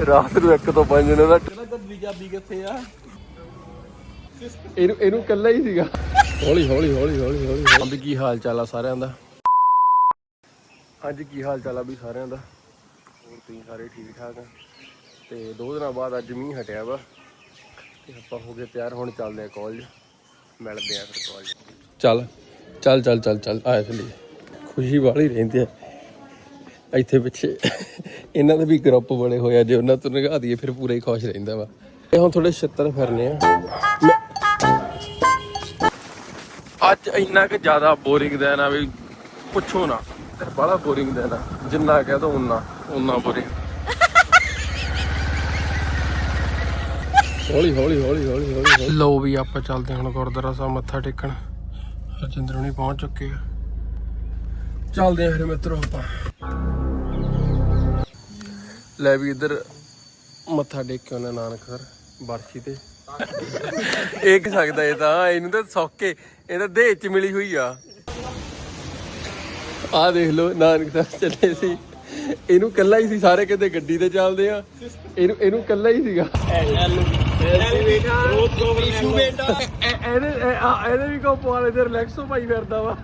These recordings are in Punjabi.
ਰਾਤ ਨੂੰ ਇੱਕ ਤੋਂ ਪੰਜ ਨੇ ਦਾ ਕਹਿੰਦਾ ਗੱਡੀ ਚਾਬੀ ਕਿੱਥੇ ਆ? ਇਹਨੂੰ ਇਹਨੂੰ ਕੱਲਾ ਹੀ ਸੀਗਾ। ਹੌਲੀ ਹੌਲੀ ਹੌਲੀ ਹੌਲੀ ਹੌਲੀ। ਅੰਬ ਕੀ ਹਾਲ ਚਾਲ ਆ ਸਾਰਿਆਂ ਦਾ? ਅੱਜ ਕੀ ਹਾਲ ਚਾਲ ਆ ਵੀ ਸਾਰਿਆਂ ਦਾ? ਹੋਰ ਤੁਸੀਂ ਸਾਰੇ ਠੀਕ ਠਾਕ ਆ? ਤੇ ਦੋ ਦਿਨਾਂ ਬਾਅਦ ਅੱਜ ਮੀਂਹ ਹਟਿਆ ਵਾ। ਤੇ ਆਪਾਂ ਹੋ ਗਏ ਤਿਆਰ ਹੁਣ ਚੱਲਦੇ ਆ ਕਾਲਜ ਮਿਲਦੇ ਆ ਫਿਰ ਕਾਲਜ ਚੱਲ ਚੱਲ ਚੱਲ ਚੱਲ ਚੱਲ ਆਇਆ ਚਲੀ ਖੁਸ਼ੀ ਵਾਲੀ ਰਹਿੰਦੀ ਆ। ਇੱਥੇ ਪਿੱਛੇ। ਇਹਨਾਂ ਦੇ ਵੀ ਗਰੁੱਪ ਬਣੇ ਹੋਏ ਆ ਜੇ ਉਹਨਾਂ ਤੋਂ ਨਿਗਾਹ ਦਈਏ ਫਿਰ ਪੂਰਾ ਹੀ ਖੁਸ਼ ਰਹਿੰਦਾ ਵਾ। ਇਹ ਹੁਣ ਥੋੜੇ ਛੱਤਰ ਫਿਰਨੇ ਆ। ਅੱਜ ਇੰਨਾ ਕਿ ਜ਼ਿਆਦਾ ਬੋਰਿੰਗ ਦਿਨ ਆ ਵੀ ਪੁੱਛੋ ਨਾ ਤੇ ਬੜਾ ਬੋਰਿੰਗ ਦਿਨ ਆ। ਜਿੰਨਾ ਕਹਿ ਦੋ ਉਨਾ ਉਨਾ ਬੋਰਿੰਗ ਹੌਲੀ ਹੌਲੀ ਹੌਲੀ ਹੌਲੀ ਹੌਲੀ ਲੋ ਵੀ ਆਪਾਂ ਚੱਲਦੇ ਹੁਣ ਗੁਰਦੁਆਰਾ ਸਾਹਿਬ ਮੱਥਾ ਟੇਕਣ। ਹਰਜਿੰਦਰ ਹੁਣੀ ਪਹੁੰਚ ਚੁੱਕੇ ਆ। ਚੱਲਦੇ ਆ ਫਿਰ ਮਿੱਤਰੋ ਆਪਾਂ। ਲੈ ਵੀ ਇੱਧਰ ਮੱਥਾ ਟੇਕ ਕੇ ਉਹਨਾਂ ਨਾਨਕਸਰ ਬਰਸ਼ੀ ਤੇ। ਇਹ ਕੀ ਸਕਦਾ ਇਹ ਤਾਂ ਇਹਨੂੰ ਤਾਂ ਸੌਕੇ ਇਹ ਤਾਂ ਦੇਹ ਚ ਮਿਲੀ ਹੋਈ ਆ। ਆ ਦੇਖ ਲਓ ਨਾਨਕਸਰ ਚੱਲੇ ਸੀ। ਇਹਨੂੰ ਕੱਲਾ ਹੀ ਸੀ, ਸਾਰੇ ਕਿਤੇ ਗੱਡੀ ਤੇ ਚੱਲਦੇ ਆ। ਇਹਨੂੰ ਇਹਨੂੰ ਕੱਲਾ ਹੀ ਸੀਗਾ। ਇਹਦੇ ਇਹਦੇ ਵੀ ਕੋ ਪਵਾ ਲੈ ਤੇ ਰਿਲੈਕਸੋ ਭਾਈ ਫਿਰਦਾ ਵਾ।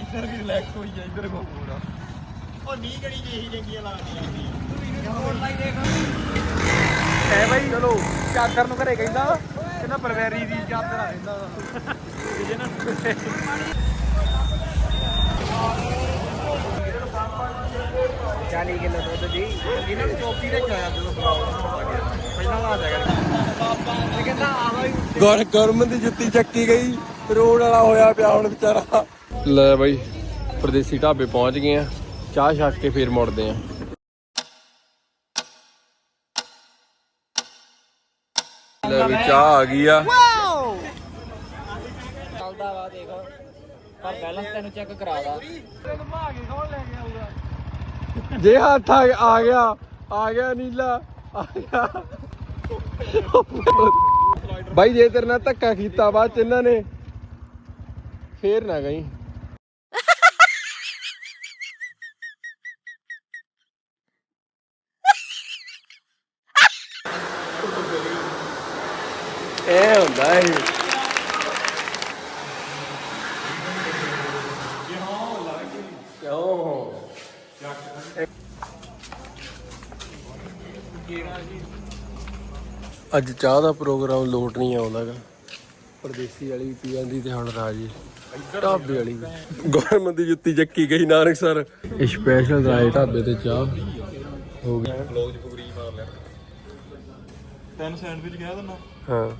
ਇੱਧਰ ਵੀ ਰਿਲੈਕਸ ਹੋਈ ਜਾ ਇੱਧਰ ਕੋ ਪੂਰਾ। ਉਹ ਨੀ ਕਿਹੜੀ ਜਿਹੀ ਚੰਗੀਆਂ ਲੱਗਦੀਆਂ। ਐ ਭਾਈ ਚਲੋ ਚਾਦਰ ਨੂੰ ਘਰੇ ਕਹਿੰਦਾ ਕਹਿੰਦਾ ਪਰਵੈਰੀ ਦੀ ਚਾਦਰ ਆ ਕਹਿੰਦਾ ਜੇ ਨਾ 40 ਕਿਲੋ ਦੁੱਧ ਦੀ ਇਹਨਾਂ ਨੂੰ ਚੌਕੀ ਤੇ ਖਾਇਆ ਜਦੋਂ ਪਹਿਲਾਂ ਲਾ ਦਿਆ ਕਰ। ਇਹ ਕਹਿੰਦਾ ਆਵਾ ਹੀ ਗੁਰ ਗੁਰਮਨ ਦੀ ਜੁੱਤੀ ਚੱਕੀ ਗਈ। ਰੋਡ ਵਾਲਾ ਹੋਇਆ ਪਿਆ ਹੁਣ ਵਿਚਾਰਾ। ਲੈ ਬਾਈ ਪਰਦੇਸੀ ਢਾਬੇ ਪਹੁੰਚ ਗਏ ਆ। ਚਾਹ ਛੱਕ ਕੇ ਫੇਰ ਮੁੜਦੇ ਆ। ਲੈ ਵੀ ਚਾਹ ਆ ਗਈ ਆ। ਚੱਲਦਾ ਵਾ ਦੇਖ। ਪਰ ਬੈਲੈਂਸ ਤੈਨੂੰ ਚੈੱਕ ਕਰਾ ਦਾ ਜੇ ਹੱਥ ਆ ਆ ਗਿਆ ਆ ਗਿਆ ਨੀਲਾ ਆ ਗਿਆ। ਬਾਈ ਜੇ ਤੇਰੇ ਨਾਲ ਧੱਕਾ ਕੀਤਾ ਬਾਅਦ ਚ ਇਹਨਾਂ ਨੇ ਫੇਰ ਨਾ ਗਈ। ਇਹ ਹੁੰਦਾ ਹੈ ਕਿਉਂ ਅੱਜ ਚਾਹ ਦਾ ਪ੍ਰੋਗਰਾਮ ਲੋਟ ਨਹੀਂ ਆਉਂਦਾਗਾ ਪਰਦੇਸੀ ਵਾਲੀ ਪੀ ਜਾਂਦੀ ਤੇ ਹੁਣ ਰਾਜੀ। ਢਾਬੇ ਵਾਲੀ ਵੀ। ਗੌਰਮੈਂਟ ਦੀ ਜੁੱਤੀ ਚੱਕੀ ਗਈ ਨਾਨਕ ਸਰ। ਇਹ ਸਪੈਸ਼ਲ ਰਾਏ ਢਾਬੇ ਤੇ ਚਾਹ। ਹੋ ਗਈ। ਤੈਨੂੰ ਸੈਂਡਵਿਚ ਕਹਿ ਦਿੰਦਾ ਹਾਂ।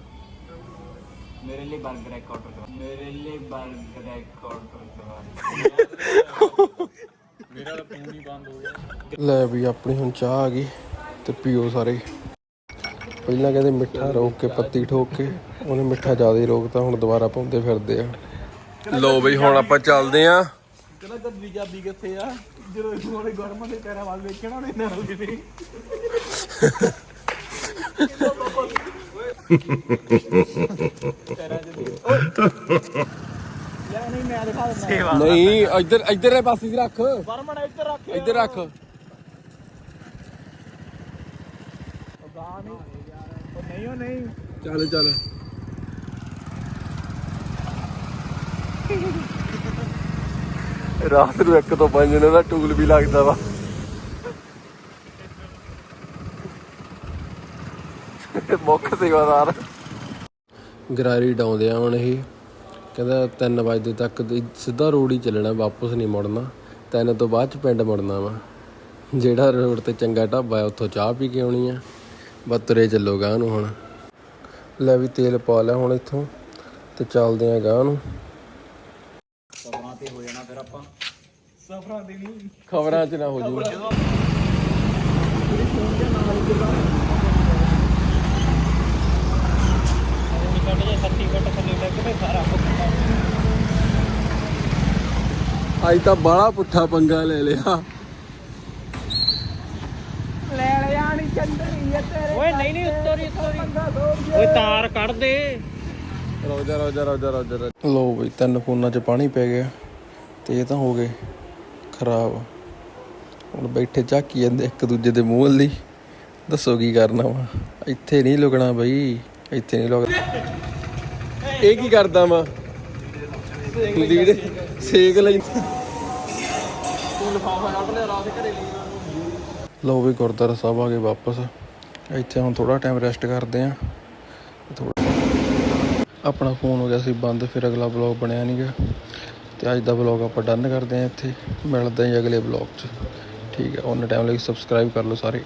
ਲੈ ਵੀ ਆਪਣੀ ਹੁਣ ਚਾਹ ਆ ਗਈ ਤੇ ਪੀਓ ਸਾਰੇ। ਪਹਿਲਾਂ ਕਹਿੰਦੇ ਮਿੱਠਾ ਰੋਕ ਕੇ ਪੱਤੀ ਠੋਕ ਕੇ ਉਹਨੇ ਮਿੱਠਾ ਜ਼ਿਆਦਾ ਹੀ ਰੋਕਤਾ ਹੁਣ ਦੁਬਾਰਾ ਪਾਉਂਦੇ ਫਿਰਦੇ ਆ। ਲੋ ਬਈ ਹੁਣ ਆਪਾਂ ਚੱਲਦੇ ਆ। ਕਹਿੰਦਾ ਗੱਡੀ ਚਾਬੀ ਕਿੱਥੇ ਆ? ਜਦੋਂ ਉਹਨੇ ਗਰਮ ਦੇ ਪੈਰਾਂ ਵੱਲ ਵੇਖਿਆ ਨਾ ਉਹਨੇ ਨਾਲ ਕਿਤੇ ਯਾਰ ਨਹੀਂ ਮੈਂ ਦਿਖਾ ਦਿੰਦਾ ਸੇਵਾ ਨਹੀਂ ਇੱਧਰ ਇੱਧਰਲੇ ਪਾਸੇ ਦੀ ਰੱਖ। ਪਰਮਣ ਇੱਧਰ ਰੱਖ। ਇੱਧਰ ਰੱਖ। ਗਾ ਨਹੀਂ ਉਹ ਨਹੀਂ ਉਹ ਨਹੀਂ ਚੱਲ ਚੱਲ। ਰਾਤ ਨੂੰ ਇੱਕ ਤੋਂ ਪੰਜ ਨੇ ਦਾ ਟੂਲ ਵੀ ਲੱਗਦਾ ਵਾ। ਮੁੱਖ ਸੇਵਾਦਾਰ ਗਰਾਰੀ ਡਾਉਂਦੇ ਆ ਹੁਣ ਇਹ। ਕਹਿੰਦਾ 3 ਵਜੇ ਤੱਕ ਦੀ ਸਿੱਧਾ ਰੋਡ ਹੀ ਚੱਲਣਾ ਵਾਪਸ ਨਹੀਂ ਮੁੜਨਾ। ਤਿੰਨ ਤੋਂ ਬਾਅਦ ਚ ਪਿੰਡ ਮੁੜਨਾ ਵਾ। ਜਿਹੜਾ ਰੋਡ ਤੇ ਚੰਗਾ ਢਾਬਾ ਹੈ ਉੱਥੋਂ ਚਾਹ ਪੀ ਕੇ ਆਉਣੀ ਆ। ਬਸ ਤੁਰੇ ਚੱਲੋਗਾ ਉਹਨੂੰ ਹੁਣ। ਲੈ ਵੀ ਤੇਲ ਪਾ ਲਿਆ ਹੁਣ ਇੱਥੋਂ ਤੇ ਚੱਲਦੇ ਆ ਗਾਂ ਨੂੰ। ਸਭਰਾਂ ਤੇ ਹੋ ਜਾਣਾ ਫਿਰ ਆਪਾਂ। ਸਫਰਾਂ ਦੇ ਨਹੀਂ। ਖਬਰਾਂ 'ਚ ਨਾ ਹੋ ਜੂ। ਅੱਜ ਤਾਂ ਬਾਹਲਾ ਪੁੱਠਾ ਪੰਗਾ ਲੈ ਲਿਆ। ਲੈ ਲਿਆ ਨਹੀਂ ਚੰਦਰੀ ਤੇਰੇ ਓਏ ਨਹੀਂ ਨਹੀਂ ਹੀ ਉੱਤਰ ਹੀ ਓਏ ਤਾਰ ਕੱਢ ਦੇ। ਰੋਜਾ ਰੋਜਾ ਰੋਜਾ ਰੋਜਾ ਲੋ ਬਈ ਤਿੰਨ ਫੋਨਾਂ 'ਚ ਪਾਣੀ ਪੈ ਗਿਆ। ਤੇ ਇਹ ਤਾਂ ਹੋ ਗਏ ਖਰਾਬ। ਹੁਣ ਬੈਠੇ ਝਾਕੀ ਜਾਂਦੇ ਇੱਕ ਦੂਜੇ ਦੇ ਮੂੰਹ ਲਈ ਦੱਸੋ ਕੀ ਕਰਨਾ ਵਾ? ਇੱਥੇ ਨਹੀਂ ਲੁਕਣਾ ਬਈ ਇੱਥੇ ਨਹੀਂ ਲੁਕਣਾ। ਇਹ ਕੀ ਕਰਦਾ ਵਾ? ਲੀੜੇ। ਸੇਕ ਲਈ। ਤੂੰ ਲਓ ਵੀ ਗੁਰਦੁਆਰਾ ਸਾਹਿਬ ਆ ਗਏ ਵਾਪਸ। ਇੱਥੇ ਹੁਣ ਥੋੜਾ ਟਾਈਮ ਰੈਸਟ ਕਰਦੇ ਆ। ਆਪਣਾ ਫੋਨ ਹੋ ਗਿਆ ਸੀ ਬੰਦ, ਫਿਰ ਅਗਲਾ ਵਲੌਗ ਬਣਿਆ ਨਹੀਂਗਾ ਤੇ ਅੱਜ ਦਾ ਵਲੌਗ ਆਪਾਂ ਡਨ ਕਰਦੇ ਆ ਇੱਥੇ। ਮਿਲਦੇ ਆ ਅਗਲੇ ਵਲੌਗ 'ਚ। ਠੀਕ ਹੈ ਉਹਨਾਂ ਟਾਈਮ ਲਈ ਸਬਸਕ੍ਰਾਈਬ ਕਰ ਲਓ ਸਾਰੇ।